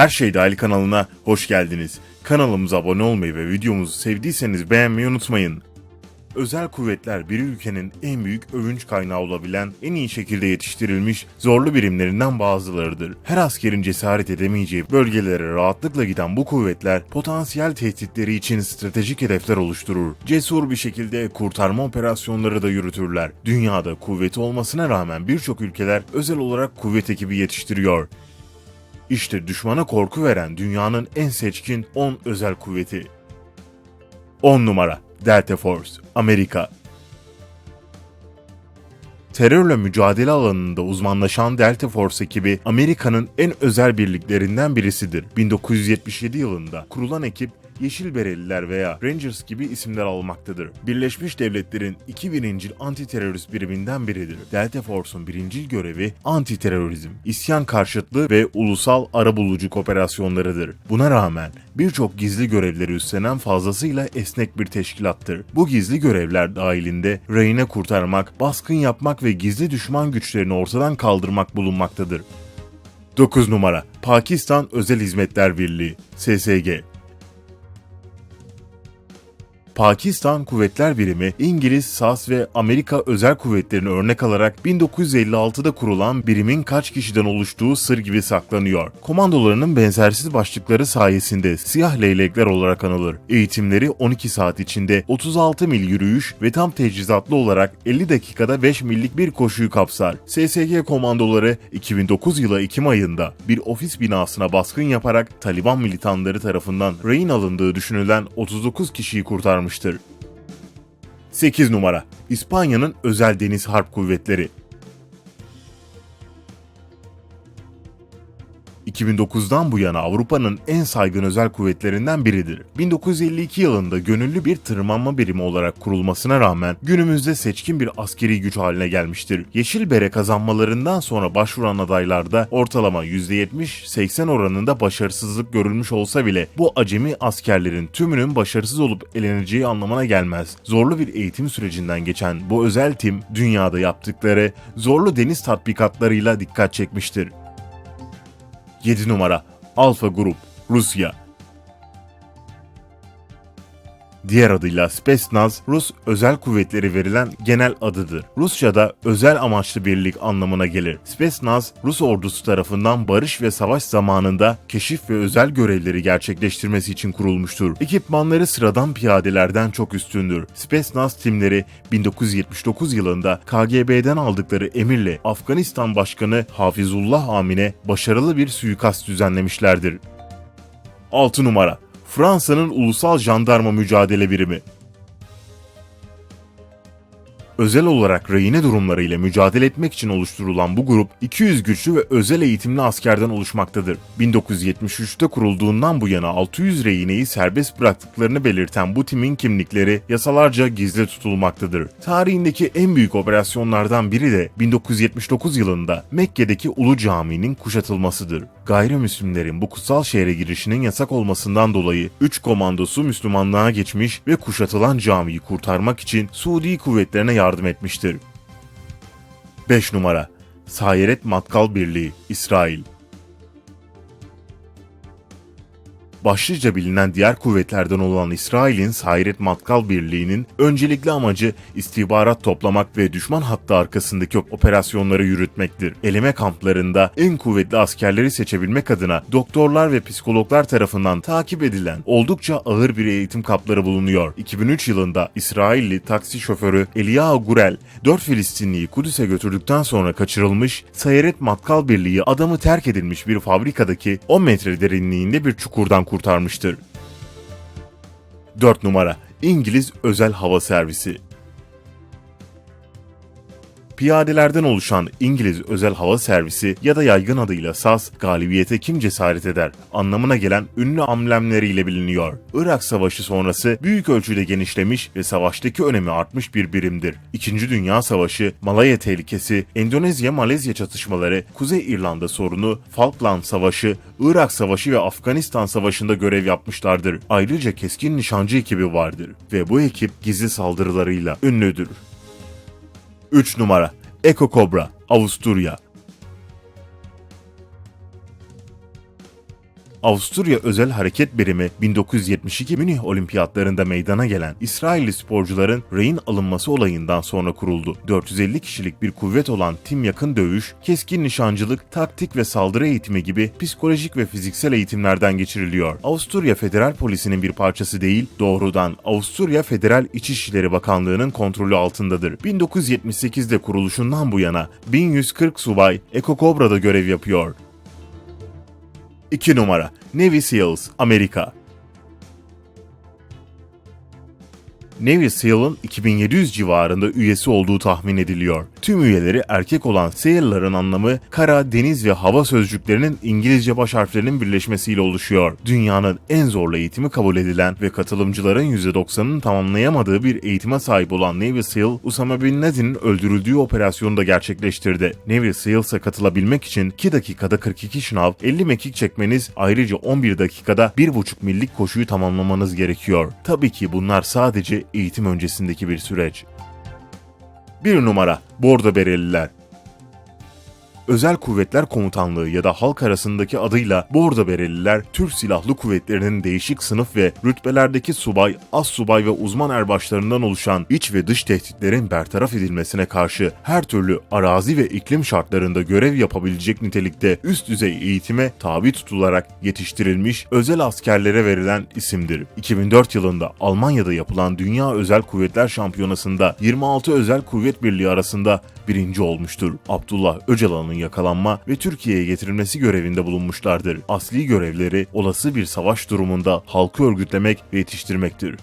Her Şey Dahil kanalına hoş geldiniz. Kanalımıza abone olmayı ve videomuzu sevdiyseniz beğenmeyi unutmayın. Özel kuvvetler bir ülkenin en büyük övünç kaynağı olabilen, en iyi şekilde yetiştirilmiş zorlu birimlerinden bazılarıdır. Her askerin cesaret edemeyeceği bölgelere rahatlıkla giden bu kuvvetler potansiyel tehditleri için stratejik hedefler oluşturur. Cesur bir şekilde kurtarma operasyonları da yürütürler. Dünyada kuvveti olmasına rağmen birçok ülkeler özel olarak kuvvet ekibi yetiştiriyor. İşte düşmana korku veren dünyanın en seçkin 10 özel kuvveti. 10 numara Delta Force, Amerika. Terörle mücadele alanında uzmanlaşan Delta Force ekibi Amerika'nın en özel birliklerinden birisidir. 1977 yılında kurulan ekip Yeşil Bereliler veya Rangers gibi isimler almaktadır. Birleşmiş Devletler'in iki birincil anti-terörist biriminden biridir. Delta Force'un birincil görevi anti-terörizm, isyan karşıtlığı ve ulusal arabuluculuk operasyonlarıdır. Buna rağmen birçok gizli görevleri üstlenen fazlasıyla esnek bir teşkilattır. Bu gizli görevler dahilinde reyne kurtarmak, baskın yapmak ve gizli düşman güçlerini ortadan kaldırmak bulunmaktadır. 9 numara Pakistan Özel Hizmetler Birliği SSG Pakistan Kuvvetler Birimi, İngiliz, SAS ve Amerika özel kuvvetlerini örnek alarak 1956'da kurulan birimin kaç kişiden oluştuğu sır gibi saklanıyor. Komandolarının benzersiz başlıkları sayesinde siyah leylekler olarak anılır. Eğitimleri 12 saat içinde 36 mil yürüyüş ve tam teçhizatlı olarak 50 dakikada 5 millik bir koşuyu kapsar. SSG komandoları 2009 yılı Ekim ayında bir ofis binasına baskın yaparak Taliban militanları tarafından rehin alındığı düşünülen 39 kişiyi kurtarmıştır. 8 numara İspanya'nın özel deniz harp kuvvetleri 2009'dan bu yana Avrupa'nın en saygın özel kuvvetlerinden biridir. 1952 yılında gönüllü bir tırmanma birimi olarak kurulmasına rağmen günümüzde seçkin bir askeri güç haline gelmiştir. Yeşil bere kazanmalarından sonra başvuran adaylarda ortalama %70-80 oranında başarısızlık görülmüş olsa bile bu acemi askerlerin tümünün başarısız olup eleneceği anlamına gelmez. Zorlu bir eğitim sürecinden geçen bu özel tim dünyada yaptıkları zorlu deniz tatbikatlarıyla dikkat çekmiştir. 7 numara. Alfa Grup Rusya Diğer adıyla Spetsnaz, Rus özel kuvvetleri verilen genel adıdır. Rusça'da özel amaçlı birlik anlamına gelir. Spetsnaz, Rus ordusu tarafından barış ve savaş zamanında keşif ve özel görevleri gerçekleştirmesi için kurulmuştur. Ekipmanları sıradan piyadelerden çok üstündür. Spetsnaz timleri 1979 yılında KGB'den aldıkları emirle Afganistan Başkanı Hafizullah Amin'e başarılı bir suikast düzenlemişlerdir. 6 numara Fransa'nın Ulusal Jandarma Mücadele Birimi. Özel olarak rehine durumlarıyla mücadele etmek için oluşturulan bu grup 200 güçlü ve özel eğitimli askerden oluşmaktadır. 1973'te kurulduğundan bu yana 600 rehineyi serbest bıraktıklarını belirten bu timin kimlikleri yasalarca gizli tutulmaktadır. Tarihindeki en büyük operasyonlardan biri de 1979 yılında Mekke'deki Ulu Cami'nin kuşatılmasıdır. Gayrimüslimlerin bu kutsal şehre girişinin yasak olmasından dolayı 3 komandosu Müslümanlığa geçmiş ve kuşatılan camiyi kurtarmak için Suudi kuvvetlerine yardım etmiştir. 5 numara Sayeret Matkal Birliği İsrail Başlıca bilinen diğer kuvvetlerden olan İsrail'in Sayret Matkal Birliği'nin öncelikli amacı istihbarat toplamak ve düşman hattı arkasındaki operasyonları yürütmektir. Eleme kamplarında en kuvvetli askerleri seçebilmek adına doktorlar ve psikologlar tarafından takip edilen oldukça ağır bir eğitim kapları bulunuyor. 2003 yılında İsrailli taksi şoförü Eliyahu Gurel 4 Filistinliyi Kudüs'e götürdükten sonra kaçırılmış, Sayeret Matkal Birliği adamı terk edilmiş bir fabrikadaki 10 metre derinliğinde bir çukurdan kurtarmıştır. 4 numara İngiliz Özel Hava Servisi Piyadelerden oluşan İngiliz Özel Hava Servisi ya da yaygın adıyla SAS, galibiyete kim cesaret eder anlamına gelen ünlü amblemleriyle biliniyor. Irak Savaşı sonrası büyük ölçüde genişlemiş ve savaştaki önemi artmış bir birimdir. İkinci Dünya Savaşı, Malaya tehlikesi, Endonezya-Malezya çatışmaları, Kuzey İrlanda sorunu, Falkland Savaşı, Irak Savaşı ve Afganistan Savaşı'nda görev yapmışlardır. Ayrıca keskin nişancı ekibi vardır ve bu ekip gizli saldırılarıyla ünlüdür. 3 numara. Eko Cobra Avusturya Avusturya Özel Hareket Birimi 1972 Münih Olimpiyatlarında meydana gelen İsrailli sporcuların rehin alınması olayından sonra kuruldu. 450 kişilik bir kuvvet olan tim yakın dövüş, keskin nişancılık, taktik ve saldırı eğitimi gibi psikolojik ve fiziksel eğitimlerden geçiriliyor. Avusturya Federal Polisi'nin bir parçası değil, doğrudan Avusturya Federal İçişleri Bakanlığı'nın kontrolü altındadır. 1978'de kuruluşundan bu yana 1140 subay Eko Kobra'da görev yapıyor. 2 numara. Navy SEALs Amerika Navy SEAL'ın 2700 civarında üyesi olduğu tahmin ediliyor. Tüm üyeleri erkek olan SEAL'ların anlamı kara, deniz ve hava sözcüklerinin İngilizce baş harflerinin birleşmesiyle oluşuyor. Dünyanın en zorlu eğitimi kabul edilen ve katılımcıların %90'ının tamamlayamadığı bir eğitime sahip olan Navy SEAL, Usama Bin Laden'in öldürüldüğü operasyonu da gerçekleştirdi. Navy SEALs'a katılabilmek için 2 dakikada 42 şınav, 50 mekik çekmeniz, ayrıca 11 dakikada 1,5 millik koşuyu tamamlamanız gerekiyor. Tabii ki bunlar sadece eğitim öncesindeki bir süreç. 1 numara Bordo Bereliler Özel Kuvvetler Komutanlığı ya da halk arasındaki adıyla Bordo Bereliler, Türk Silahlı Kuvvetleri'nin değişik sınıf ve rütbelerdeki subay, az subay ve uzman erbaşlarından oluşan iç ve dış tehditlerin bertaraf edilmesine karşı her türlü arazi ve iklim şartlarında görev yapabilecek nitelikte üst düzey eğitime tabi tutularak yetiştirilmiş özel askerlere verilen isimdir. 2004 yılında Almanya'da yapılan Dünya Özel Kuvvetler Şampiyonası'nda 26 özel kuvvet birliği arasında birinci olmuştur. Abdullah Öcalan'ın yakalanma ve Türkiye'ye getirilmesi görevinde bulunmuşlardır. Asli görevleri olası bir savaş durumunda halkı örgütlemek ve yetiştirmektir.